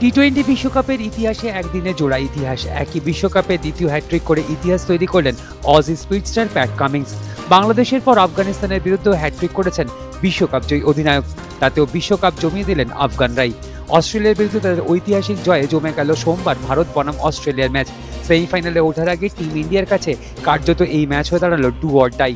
T twenty বিশ্বকাপের ইতিহাসে একদিনে জোড়া ইতিহাস। একই বিশ্বকাপে দ্বিতীয় হ্যাট্রিক করে ইতিহাস তৈরি করলেন অজ স্পিডস্টার প্যাট কামিংস বাংলাদেশের পর আফগানিস্তানের বিরুদ্ধেও হ্যাট্রিক করেছেন বিশ্বকাপ জয়ী অধিনায়ক। তাতেও বিশ্বকাপ জমিয়ে দিলেন আফগানরাই অস্ট্রেলিয়ার বিরুদ্ধে তাদের ঐতিহাসিক জয়ে জমে গেল সোমবার ভারত বনাম অস্ট্রেলিয়ার ম্যাচ। সেমিফাইনালে ওঠার আগে টিম ইন্ডিয়ার কাছে কার্যত এই ম্যাচ হয়ে দাঁড়াল ডু অর ডাই।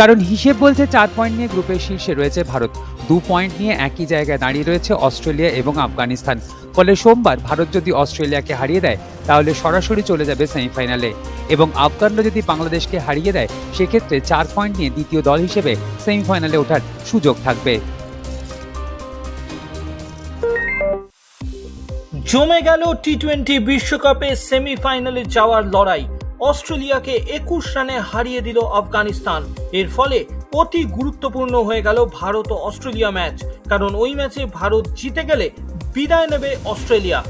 কারণ হিসেব বলছে চার পয়েন্ট নিয়ে গ্রুপের শীর্ষে রয়েছে ভারত। দু পয়েন্ট নিয়ে একই জায়গায় দাঁড়িয়ে রয়েছে অস্ট্রেলিয়া এবং আফগানিস্তান। ফলে সোমবার ভারত যদি অস্ট্রেলিয়াকে হারিয়ে দেয়, তাহলে সরাসরি চলে যাবে সেমিফাইনালে। এবং আফগানরা যদি বাংলাদেশকে হারিয়ে দেয়, সেক্ষেত্রে চার পয়েন্ট নিয়ে দ্বিতীয় দল হিসেবে সেমিফাইনালে ওঠার সুযোগ থাকবে। জমে গেল টি টোয়েন্টি বিশ্বকাপে সেমিফাইনালে যাওয়ার লড়াই। অস্ট্রেলিয়াকে একুশ রানে হারিয়ে দিল আফগানিস্তান। এর ফলে অতি গুরুত্বপূর্ণ হয়ে গেল ভারত ও অস্ট্রেলিয়া ম্যাচ। কারণ ওই ম্যাচে ভারত জিতে গেলে বিদায় নেবে অস্ট্রেলিয়া।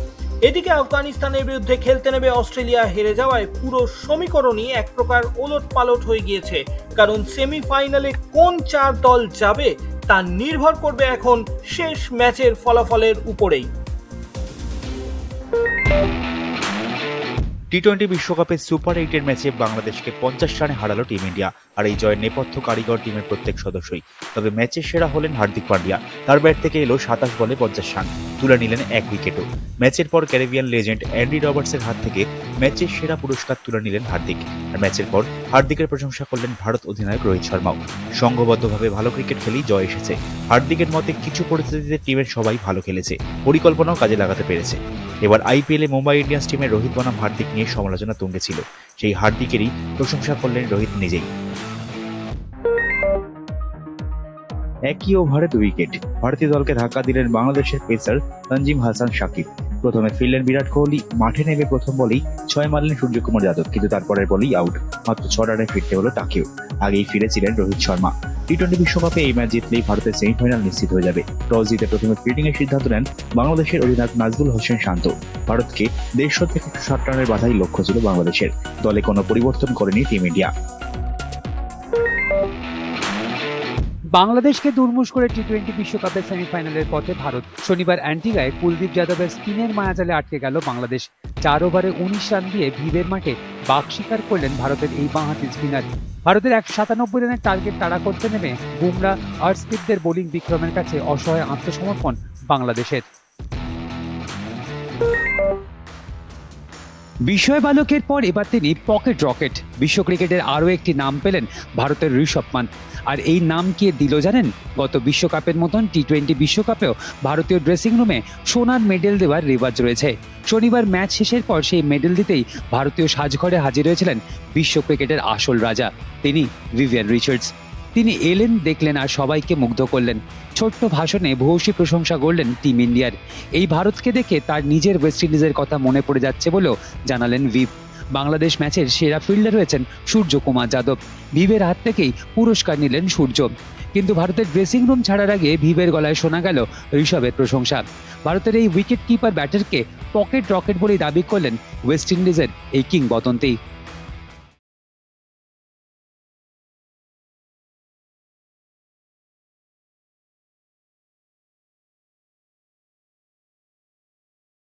এদিকে আফগানিস্তানের বিরুদ্ধে খেলতে নেবে অস্ট্রেলিয়া, হেরে যাওয়ায় পুরো সমীকরণই এক প্রকার ওলট পালট হয়ে গিয়েছে। কারণ সেমিফাইনালে কোন চার দল যাবে, তা নির্ভর করবে এখন শেষ ম্যাচের ফলাফলের উপরেই। টি টোয়েন্টি বিশ্বকাপে সুপার এইটের ম্যাচে বাংলাদেশকে পঞ্চাশ রানে হারালো টিম ইন্ডিয়া আর এই জয়ের নেপথ্য কারিগর টিমের প্রত্যেক সদস্যই। তবে ম্যাচের সেরা হলেন হার্দিক পান্ডিয়া। তার ব্যাট থেকে এলো সাতাশ বলে পঞ্চাশ রান, তুলে নিলেন এক উইকেটও ম্যাচের পর ক্যারিবিয়ান লেজেন্ড অ্যান্ডি রবার্টসের হাত থেকে ম্যাচের সেরা পুরস্কার তুলে নিলেন হার্দিক। আর ম্যাচের পর হার্দিকের প্রশংসা করলেন ভারত অধিনায়ক রোহিত শর্মাও। সংঘবদ্ধভাবে ভালো ক্রিকেট খেলেই জয় এসেছে। হার্দিকের মতে কিছু পরিস্থিতিতে টিমের সবাই ভালো খেলেছে, পরিকল্পনাও কাজে লাগাতে পেরেছে। এবার আইপিএলে মুম্বাই ইন্ডিয়ান্স টিমের রোহিত বনাম হার্দিক নিয়ে সমালোচনা তুঙ্গেছিল সেই হার্দিকেরই প্রশংসা করলেন রোহিত নিজেই। একই ওভারে দুই উইকেট। ভারতীয় দলকে ধাক্কা দিলেন বাংলাদেশের পেসার তঞ্জিম হাসান সাকিব প্রথমে ফিরলেন বিরাট কোহলি মাঠে নেমে প্রথম বলেই ছয় মারলেন সূর্যকুমার যাদব, কিন্তু তারপরের বলেই আউট। মাত্র ছ রানে ফিরতে হলো তাকেও। আগেই ফিরেছিলেন রোহিত শর্মা। টি টোয়েন্টি বিশ্বকাপে এই ম্যাচ জিতলেই ভারতের সেমিফাইনাল নিশ্চিত হয়ে যাবে। টস জিতে প্রথমে ফিল্ডিং এর সিদ্ধান্ত নেন বাংলাদেশের অধিনায়ক নাজবুল হোসেন শান্ত। ভারতকে দেড়শো থেকে ষাট রানের বাধাই লক্ষ্য ছিল বাংলাদেশের। দলে কোনো পরিবর্তন করেনি টিম ইন্ডিয়া। বাংলাদেশকে দুর্মুষ করে টি টোয়েন্টি বিশ্বকাপের সেমিফাইনালের পথে ভারত। শনিবার অ্যান্টিগায় কুলদীপ যাদবের স্পিনের মায়াজালে আটকে গেল বাংলাদেশ। চার ওভারে উনিশ রান দিয়ে ভিড়ের মাঠে বাঘ স্বীকার করলেন ভারতের এই বাঁহাতি স্পিনার। ভারতের এক সাতানব্বই রানের টার্গেট তাড়া করতে নেমে বুমরা আর্টস্পিডদের বোলিং বিক্রমের কাছে অসহায় আত্মসমর্পণ বাংলাদেশের। বিস্ময় বালকের পর এবার তিনি পকেট রকেট। বিশ্ব ক্রিকেটের আরও একটি নাম পেলেন ভারতের ঋষভ পান্ত। আর এই নাম কে দিল জানেন? গত বিশ্বকাপের মতন টি টোয়েন্টি বিশ্বকাপেও ভারতীয় ড্রেসিং রুমে সোনার মেডেল দেওয়ার রেওয়াজ রয়েছে। শনিবার ম্যাচ শেষের পর সেই মেডেল দিতেই ভারতীয় সাজঘরে হাজির হয়েছিলেন বিশ্ব ক্রিকেটের আসল রাজা, তিনি ভিভিয়ান রিচার্ডস তিনি এলেন, দেখলেন আর সবাইকে মুগ্ধ করলেন। ছোট্ট ভাষণে ভূয়সী প্রশংসা করলেন টিম ইন্ডিয়ার। এই ভারতকে দেখে তার নিজের ওয়েস্ট ইন্ডিজের কথা মনে পড়ে যাচ্ছে বলেও জানালেন ভিভ বাংলাদেশ ম্যাচের সেরা ফিল্ডার রয়েছেন সূর্যকুমার যাদব। ভিভের হাত থেকেই পুরস্কার নিলেন সূর্য। কিন্তু ভারতের ড্রেসিং রুম ছাড়ার আগে ভিভের গলায় শোনা গেল ঋষভের প্রশংসা। ভারতের এই উইকেট কিপার ব্যাটারকে পকেট রকেট বলেই দাবি করলেন ওয়েস্ট ইন্ডিজের এই কিংবদন্তি।